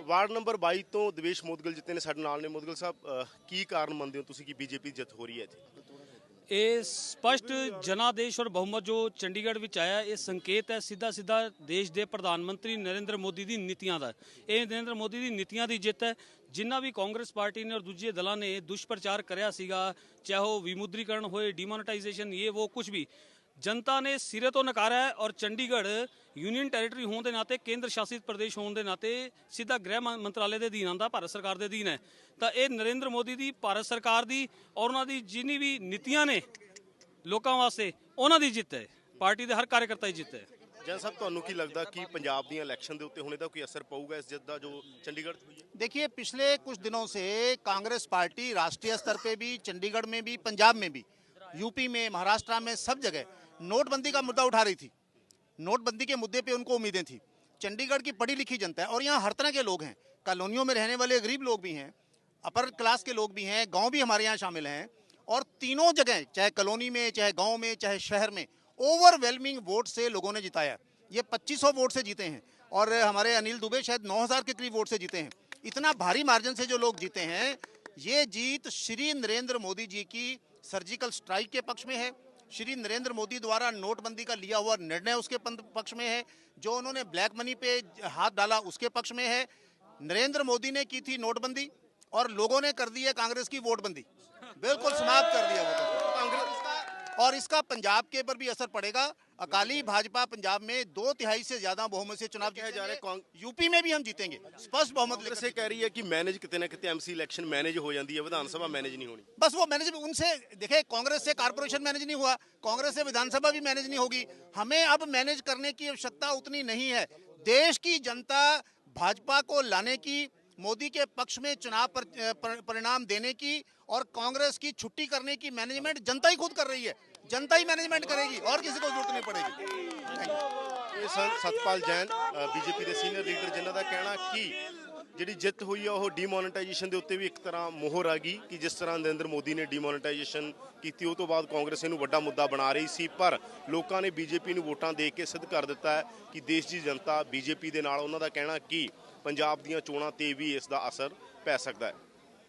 Ward number 22 ਤੋਂ ਦਵੇਸ਼ ਮੋਦਗਲ ਜਿੱਤੇ ਨੇ ਸਾਡੇ ਨਾਲ ਨੇ। ਮੋਦਗਲ ਸਾਹਿਬ ਕੀ ਕਾਰਨ ਮੰਨਦੇ ਹੋ ਤੁਸੀਂ ਕਿ ਬੀਜੇਪੀ ਜਿੱਤ ਹੋ ਰਹੀ ਹੈ ਇੱਥੇ ਇਹ ਸਪਸ਼ਟ ਜਨਾਦੇਸ਼ ਔਰ ਬਹੁਮਤ ਜੋ ਚੰਡੀਗੜ੍ਹ ਵਿੱਚ ਆਇਆ ਇਹ ਸੰਕੇਤ ਹੈ ਸਿੱਧਾ ਸਿੱਧਾ ਦੇਸ਼ ਦੇ ਪ੍ਰਧਾਨ ਮੰਤਰੀ ਨਰਿੰਦਰ ਮੋਦੀ ਦੀ ਨੀਤੀਆਂ ਦਾ। ਇਹ ਨਰਿੰਦਰ ਮੋਦੀ ਦੀ ਨੀਤੀਆਂ ਦੀ ਜਿੱਤ ਹੈ। ਜਿੰਨਾ ਵੀ ਕਾਂਗਰਸ ਪਾਰਟੀ ਨੇ ਔਰ ਦੂਜੇ ਦਲਾਂ ਨੇ ਦੁਸ਼ਪ੍ਰਚਾਰ ਕਰਿਆ ਸੀਗਾ ਚਾਹੇ ਉਹ ਵਿਮੁਦਰੀਕਰਨ ਹੋਏ ਡਿਮੋਨੇਟਾਈਜੇਸ਼ਨ ਇਹ ਉਹ ਕੁਝ ਵੀ। ਜਨਤਾ ਨੇ ਸਿਰੇ ਤੋਂ ਨਕਾਰਿਆ ਹੈ ਔਰ ਚੰਡੀਗੜ੍ਹ ਯੂਨੀਅਨ ਟੈਰੀਟਰੀ ਹੋਣ ਦੇ ਨਾਤੇ ਕੇਂਦਰ ਸ਼ਾਸਿਤ ਪ੍ਰਦੇਸ਼ ਹੋਣ ਦੇ ਨਾਤੇ ਸਿੱਧਾ ਗ੍ਰਹਿ ਮੰ- ਮੰਤਰਾਲੇ ਦੇ ਅਧੀਨ ਆਉਂਦਾ ਭਾਰਤ ਸਰਕਾਰ ਦੇ ਅਧੀਨ ਹੈ ਤਾਂ ਇਹ ਨਰਿੰਦਰ ਮੋਦੀ ਦੀ ਭਾਰਤ ਸਰਕਾਰ ਦੀ ਔਰ ਉਹਨਾਂ ਦੀ ਜਿੰਨੀ ਵੀ ਨੀਤੀਆਂ ਨੇ ਲੋਕਾਂ ਵਾਸਤੇ ਉਹਨਾਂ ਦੀ ਜਿੱਤ ਹੈ ਪਾਰਟੀ ਦੇ ਹਰ ਕਾਰਜਕਰਤਾ ਦੀ ਜਿੱਤ ਹੈ ਜਨ ਸਾਹਿਬ ਤੁਹਾਨੂੰ ਕੀ ਲੱਗਦਾ ਕਿ ਪੰਜਾਬ ਦੀਆਂ ਇਲੈਕਸ਼ਨ ਦੇ ਉੱਤੇ ਹੁਣ ਇਹਦਾ ਕੋਈ ਅਸਰ ਪਊਗਾ ਇਸ ਜਿੱਤ ਦਾ ਜੋ ਚੰਡੀਗੜ੍ਹ 'ਚ ਹੋਈ ਹੈ देखिए पिछले कुछ दिनों से कांग्रेस पार्टी राष्ट्रीय स्तर पे भी चंडीगढ़ में भी पंजाब में भी यूपी में, महाराष्ट्र में सब जगह नोटबंदी का मुद्दा उठा रही थी। नोटबंदी के मुद्दे पे उनको उम्मीदें थी। चंडीगढ़ की पढ़ी लिखी जनता है और यहाँ हर तरह के लोग हैं। कॉलोनियों में रहने वाले गरीब लोग भी हैं, अपर क्लास के लोग भी हैं, गाँव भी हमारे यहाँ शामिल हैं और तीनों जगह, चाहे कॉलोनी में, चाहे गाँव में, चाहे शहर में ओवरवेलमिंग वोट से लोगों ने जिताया ये 2500 वोट से जीते हैं और हमारे अनिल दुबे शायद 9000 के करीब वोट से जीते हैं। इतना भारी मार्जिन से जो लोग जीते हैं, ये जीत श्री नरेंद्र मोदी जी की सर्जिकल स्ट्राइक के पक्ष में है। श्री नरेंद्र मोदी द्वारा नोटबंदी का लिया हुआ निर्णय उसके पक्ष में है, जो उन्होंने ब्लैक मनी पे हाथ डाला उसके पक्ष में है। नरेंद्र मोदी ने की थी नोटबंदी और लोगों ने कर दी है कांग्रेस की वोटबंदी। बिल्कुल समाप्त कर दिया वो तो। कांग्रेस और इसका पंजाब के पर भी असर पड़ेगा। अकाली भाजपा पंजाब में दो तिहाई से ज़्यादा बहुमत से चुनाव जीते जा रहे यूपी में भी हम जीतेंगे। स्पष्ट बहुमत से कह रही है कि मैनेज कितने कितने एमसी इलेक्शन मैनेज हो जाती है विधानसभा मैनेज नहीं होनी। बस वो मैनेज उनसे देखे कांग्रेस से कारपोरेशन मैनेज नहीं हुआ कांग्रेस से विधानसभा भी मैनेज नहीं होगी। हमें अब मैनेज करने की आवश्यकता उतनी नहीं है। देश की जनता भाजपा को लाने की मोदी के पक्ष में चुनाव पर, पर, परिणाम देने की और कांग्रेस की छुट्टी करने की मैनेजमेंट जनता ही खुद कर रही है। जनता ही मैनेजमेंट करेगी और किसी को ज़रूरत नहीं पड़ेगी। सतपाल जैन बीजेपी के सीनियर लीडर जिन्हों का कहना कि ਜਿਹੜੀ ਜਿੱਤ ਹੋਈ ਆ, ਉਹ ਡੀਮੋਨੇਟਾਈਜੇਸ਼ਨ ਦੇ ਉੱਤੇ ਵੀ ਇੱਕ ਤਰ੍ਹਾਂ ਮੋਹਰ ਆ ਗਈ ਕਿ ਜਿਸ ਤਰ੍ਹਾਂ ਨਰਿੰਦਰ ਮੋਦੀ ਨੇ ਡੀਮੋਨੇਟਾਈਜੇਸ਼ਨ ਕੀਤੀ, ਉਹ ਤੋਂ ਬਾਅਦ ਕਾਂਗਰਸ ਇਹਨੂੰ ਵੱਡਾ ਮੁੱਦਾ ਬਣਾ ਰਹੀ ਸੀ। ਪਰ ਲੋਕਾਂ ਨੇ ਬੀਜੇਪੀ ਨੂੰ ਵੋਟਾਂ ਦੇ ਕੇ ਸਿੱਧ ਕਰ ਦਿੱਤਾ ਹੈ ਕਿ ਦੇਸ਼ ਦੀ ਜਨਤਾ ਬੀਜੇਪੀ ਦੇ ਨਾਲ ਉਹਨਾਂ ਦਾ ਕਹਿਣਾ ਕਿ ਪੰਜਾਬ ਦੀਆਂ ਚੋਣਾਂ ਤੇ ਵੀ ਇਸ ਦਾ ਅਸਰ ਪੈ ਸਕਦਾ ਹੈ।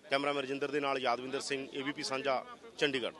ਕੈਮਰਾਮੈਨ ਰਜਿੰਦਰ ਦੇ ਨਾਲ ਯਾਦਵਿੰਦਰ ਸਿੰਘ ਏਬੀਪੀ ਸਾਂਝਾ, ਚੰਡੀਗੜ੍ਹ।